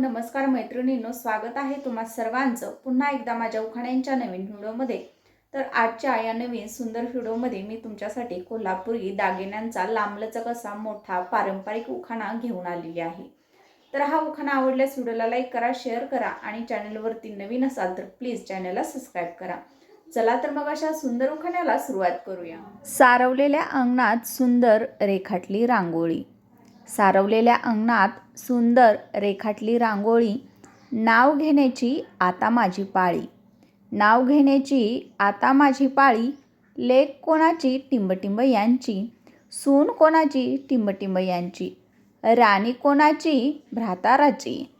नमस्कार मैत्रिणींनो स्वागत आहे तुम्हा सर्वांचं पुन्हा एकदा माझ्या उखाण्यांच्या नवीन व्हिडिओमध्ये. तर आजच्या या नवीन सुंदर व्हिडिओमध्ये मी तुमच्यासाठी कोल्हापुरी दागिन्यांचा लांबलचक असा मोठा पारंपरिक उखाणा घेऊन आलेली आहे. तर हा उखाणा आवडल्यास व्हिडिओला लाईक करा शेअर करा आणि चॅनलवरती नवीन असाल तर प्लीज चॅनलला सबस्क्राईब करा. चला तर मग अशा सुंदर उखाण्याला सुरुवात करूया. सारवलेल्या अंगणात सुंदर रेखाटली रांगोळी. सारवलेल्या अंगणात सुंदर रेखाटली रांगोळी. नाव घेण्याची आता माझी पाळी. नाव घेण्याची आता माझी पाळी. लेक कोणाची? टिंबटिंब यांची. सून कोणाची? टिंबटिंब यांची. राणी कोणाची? भ्राताराची.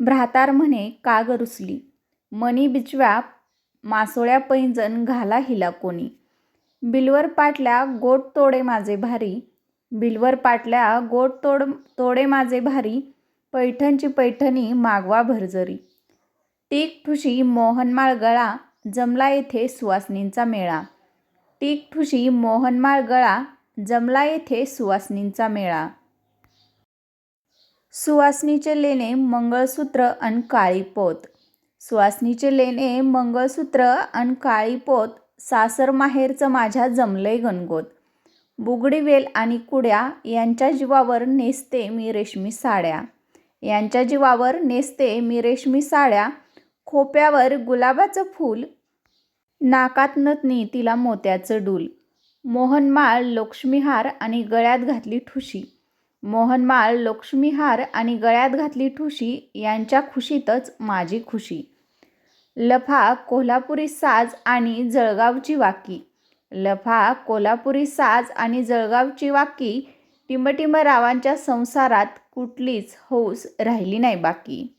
भ्रातार म्हणे काग रुसली? मणी बिचव्या मासोळ्या पैंजण घाला हिला कोणी. बिलवर पाटल्या गोट तोडे माझे भारी. बिलवर पाटल्या गोट तोड तोडे माझे भारी पैठणची पैठणी मागवा भरजरी. टीक ठुशी मोहनमाळ गळा जमला येथे सुवासनींचा मेळा. टीक ठुशी मोहनमाळ गळा जमला येथे सुवासनींचा मेळा. सुवासनीचे लेणे मंगळसूत्र अन काळी पोत. सुवासनीचे लेणे मंगळसूत्र अन काळी पोत सासर माहेरचं माझ्या जमलंय गणगोत. बुगडीवेल आणि कुड्या यांच्या जीवावर नेसते मी रेशमी साड्या. यांच्या जीवावर नेसते मी रेशमी साड्या. खोप्यावर गुलाबाचं फूल. नाकात नतनी तिला मोत्याचं डूल. मोहनमाळ लक्ष्मीहार आणि गळ्यात घातली ठुशी. मोहनमाळ लक्ष्मीहार आणि गळ्यात घातली ठुशी यांच्या खुशीतच माझी खुशी. लफा कोल्हापुरी साज आणि जळगावची वाकी. लफा कोल्हापुरी साज आणि जळगावची वाकी टिंबटिंब रावांच्या संसारात कुठलीच हौस राहिली नाही बाकी.